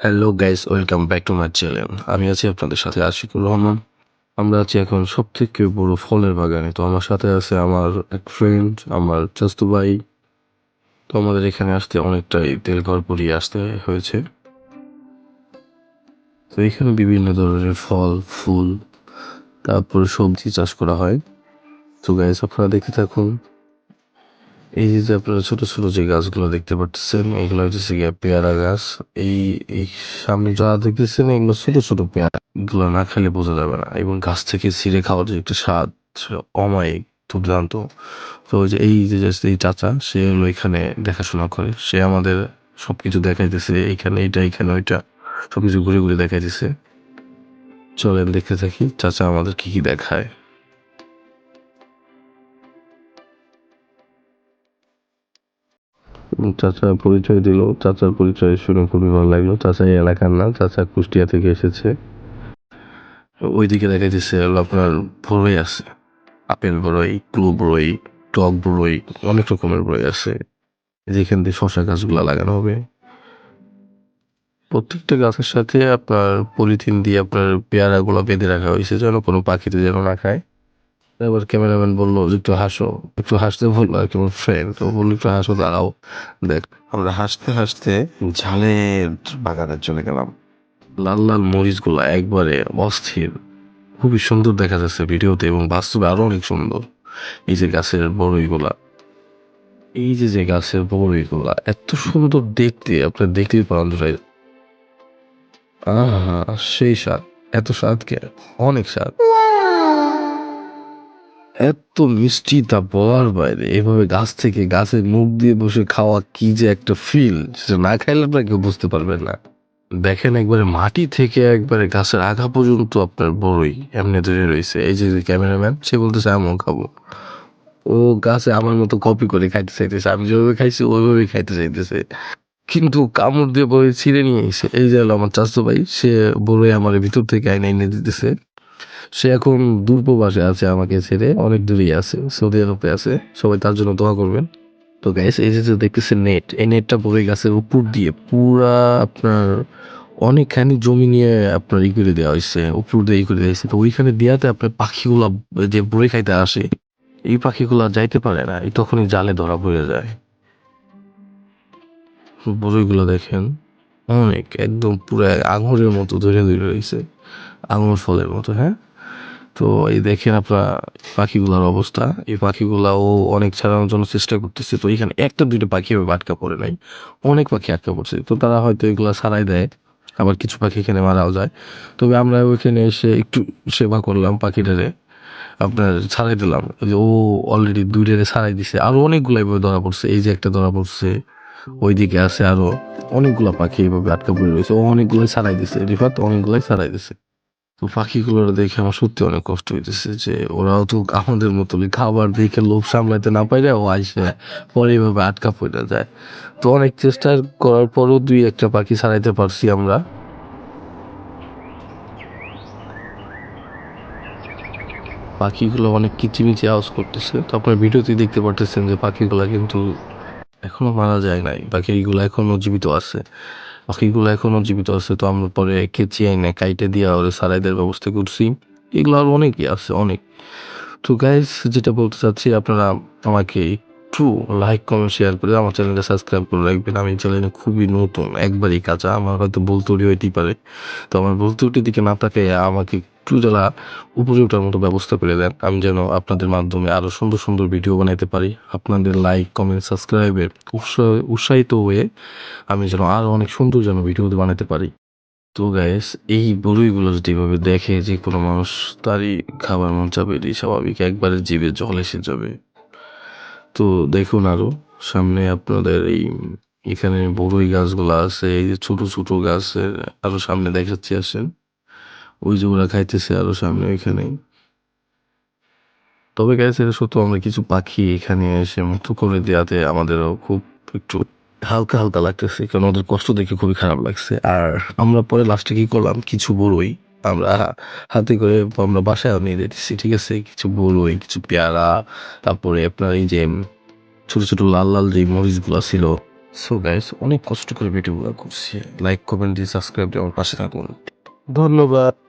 Hello guys welcome back to my channel আমি আছি আপনাদের সাথে আশিকুর রহমান। আমরা আছি এখন সব থেকে বড় ফলের বাগানে। তো আমার সাথে আছে আমার এক ফ্রেন্ড আমার চাস্তু ভাই। তো আমাদের এখানে আসতে অনেকটাই তেল ঘর পরিয়ে আসতে হয়েছে। তো এখানে বিভিন্ন ধরনের ফল, ফুল, তারপর সবজি চাষ করা হয়। তো গাইস আপনারা দেখতে থাকুন। এই যে আপনারা ছোট ছোট যে গাছগুলো দেখতে পাচ্ছেন এগুলো হচ্ছে গিয়ে পেয়ারা গাছ। এই এই সামনে যা দেখতেছেন, এগুলো ছোট ছোট পেয়ারা। এগুলো না খেলে বোঝা যাবে না। এবং গাছ থেকে ছিঁড়ে খাওয়ার যে একটা স্বাদ অমায়িক, দুর্দান্ত। তো ওই যে এই যে এই চাচা, সে হলো এখানে দেখাশোনা করে। সে আমাদের সবকিছু দেখাইতেছে, এইখানে এইটা, এইখানে ওইটা। সবকিছু ঘুরে ঘুরে দেখাইতেছে। চলেন দেখতে থাকি, চাচা আমাদের কি কি দেখায়। চাচা পরিচয় দিল। চাচার পরিচয় শুনে খুবই ভালো লাগল। চাচা এই এলাকার না চাচা কুষ্টিয়া থেকে এসেছে। ওইদিকে হলো আপনার বড়ই আছে। আপেল বড়ই ক্লু বড়ই, টক বড়ই, অনেক রকমের বড়ই আছে। যেখান দিয়ে শশা গাছগুলা লাগানো হবে। প্রত্যেকটা গাছের সাথে আপনার পলিথিন দিয়ে আপনার পেয়ারাগুলো বেঁধে রাখা হয়েছে যেন কোনো পাখিতে যেন না খায়। এবার ক্যামেরাম্যান বলল যে একটু হাসো একটু হাসতে বলল আর কি আমার ফ্রেন্ড তো বলল একটু হাসো দাঁড়াও দেখ। আমরা হাসতে হাসতে ঝালের বাগানে চলে গেলাম। লাল লাল মরিচগুলা একবারে অস্থির। খুবই সুন্দর দেখা যাচ্ছে ভিডিওতে এবং বাস্তবে আরও অনেক সুন্দর। এই যে গাছের বড়ইগুলা এই যে যে গাছের বড়ইগুলা এত সুন্দর দেখতে আপনার দেখতেই পারেন আহা সেই স্বাদ এত স্বাদ কে? অনেক স্বাদ। এত মিষ্টি তা বলার বাইরে। এভাবে গাছ থেকে গাছের মুখ দিয়ে বসে খাওয়া কি যে একটা ফিল সেটা না খাইলে আপনার কেউ বুঝতে পারবেন না। দেখেন একবারে মাটি থেকে একবারে গাছের আগা পর্যন্ত আপনার বড়ই, এমনি ধরে রয়েছে। এই যে ক্যামেরাম্যান সে বলতেছে, আমিও খাব। ও গাছে আমার মতো কপি করে খাইতে চাইতেছে। আমি যেভাবে খাইছি, ওইভাবেই খাইতে চাইতেছে। কিন্তু কামড় দিয়ে বড়ই ছিঁড়ে নিয়ে এসে, এই যে আমার চাচতো ভাই, সে বড়ই আমার ভিতর থেকে আইনা এনে দিতেছে। সে এখন দূরপ্রবাসে আছে আমাকে ছেড়ে, অনেক দূরেই আছে, সৌদি আরবে আছে। সবাই তার জন্য দোয়া করবেন। তো গাইস এই যে দেখতেছেন নেট এই নেটটা বড়ই গাছের উপর দিয়ে। পুরা আপনার অনেকখানি জমি নিয়ে আপনার ই করে দেওয়া হয়েছে, উপর দিয়ে ই করে দেওয়া হয়েছে। তো ওইখানে দেওয়াতে আপনার পাখিগুলা যে বড়ি খাইতে আসে, এই পাখিগুলা যাইতে পারে না, এই তখনই জালে ধরা পড়ে যায়। বড়ইগুলো দেখেন, অনেক, একদম পুরো আঙুরের মতো ধরে ধরে রয়েছে। আঙুর ফলের মতো হ্যাঁ? তো এই দেখেন আপনার পাখিগুলোর অবস্থা। এই পাখিগুলা ও অনেক ছাড়ানোর জন্য চেষ্টা করতেছে। তো এখানে একটা দুইটা পাখি এভাবে আটকা পড়ে নাই। অনেক পাখি আটকা পড়ছে। তো তারা হয়তো এগুলা ছাড়াই দেয়। আবার কিছু পাখি এখানে মারাও যায়। তবে আমরা ওইখানে এসে একটু সেবা করলাম পাখিটারে। আপনার ছাড়াই দিলাম। যে ও অলরেডি দুইটারে ছাড়াই দিছে। আরও অনেকগুলো এভাবে ধরা পড়ছে। এই যে একটা ধরা পড়ছে, ওইদিকে আছে আরও অনেকগুলো পাখি এইভাবে আটকা পড়ে রয়েছে। ও অনেকগুলোই ছাড়াই দিছে। রিফাত, অনেকগুলোই ছাড়াই দিছে। তো পাখিগুলো দেখে আমার সত্যি অনেক কষ্ট হইতেছে যে ওরাও তো আমাদের মতো খাবার দেখে লোভ সামলাইতে না পারে ও আইসে পরে এভাবে আটকা পড়ে যায়। তো অনেক চেষ্টা করার পরও দুই একটা পাখি ছাড়াইতে পারছি আমরা। পাখিগুলো অনেক কিচিমিচি আওয়াজ করতেছে। তো আপনার ভিডিওতেই দেখতে পারতেছেন যে পাখিগুলো কিন্তু এখনও মারা যায় নাই বাকি পাখিগুলো এখনও জীবিত আছে। পাখিগুলো এখনও জীবিত আছে, তো আমরা পরে খেঁচিয়ে না কাইটে দিয়া ওরে দেওয়ার ব্যবস্থা করছি। এগুলো আর অনেকই আছে, অনেক। তো গাইস যেটা বলতে চাচ্ছি, আপনারা আমাকে একটু লাইক কমেন্ট শেয়ার করে আমার চ্যানেলটা সাবস্ক্রাইব করে রাখবেন। আমি চ্যানেলে খুবই নতুন, একবারই কাঁচা। আমার হয়তো বলতে হইতেই পারে। তো আমার বলতে উঠির দিকে না তাকে আমাকে একটু যারা উপরে ওঠার মতো ব্যবস্থা করে দেন, আমি যেন আপনাদের মাধ্যমে আরও সুন্দর সুন্দর ভিডিও বানাইতে পারি। আপনাদের লাইক কমেন্ট সাবস্ক্রাইবের উৎসাহ, উৎসাহিত হয়ে আমি যেন আরও অনেক সুন্দর যেন ভিডিও বানাতে পারি। তো গ্যাস এই বড়ইগুলো যদি এভাবে দেখে যে কোনো মানুষ, তারই খাবার মন চাবে এটি স্বাভাবিক। একবারে জিভে জল এসে যাবে। তো দেখুন আরও, সামনে আপনাদের এই, এখানে বড়ই গাছগুলো আছে, এই যে ছোট ছোট গাছের আরও সামনে দেখাচ্ছি, আসেন। ওই যে ওরা খাইতেছে আরও সামনে ওইখানে। তবে গ্যাস এটা সত্য আমরা কিছু পাখি এখানে এসে মৃত্যু করে দেওয়াতে আমাদেরও খুব একটু হালকা হালকা লাগতেছে, কারণ ওদের কষ্ট দেখে খুবই খারাপ লাগছে। আর আমরা পরে লাস্টে কি করলাম? কিছু বড়ই আমরা হাতে করে আমরা বাসায় নিয়ে যেতেছি ঠিক আছে? কিছু বড়ই কিছু পেয়ারা, তারপরে আপনার এই যে ছোট ছোট লাল লাল যে মরিচগুলো ছিল। সো গাইস অনেক কষ্ট করে ভিডিওগুলো করছি। লাইক কমেন্ট দিয়ে সাবস্ক্রাইব দিয়ে আমার পাশে থাকুন। ধন্যবাদ।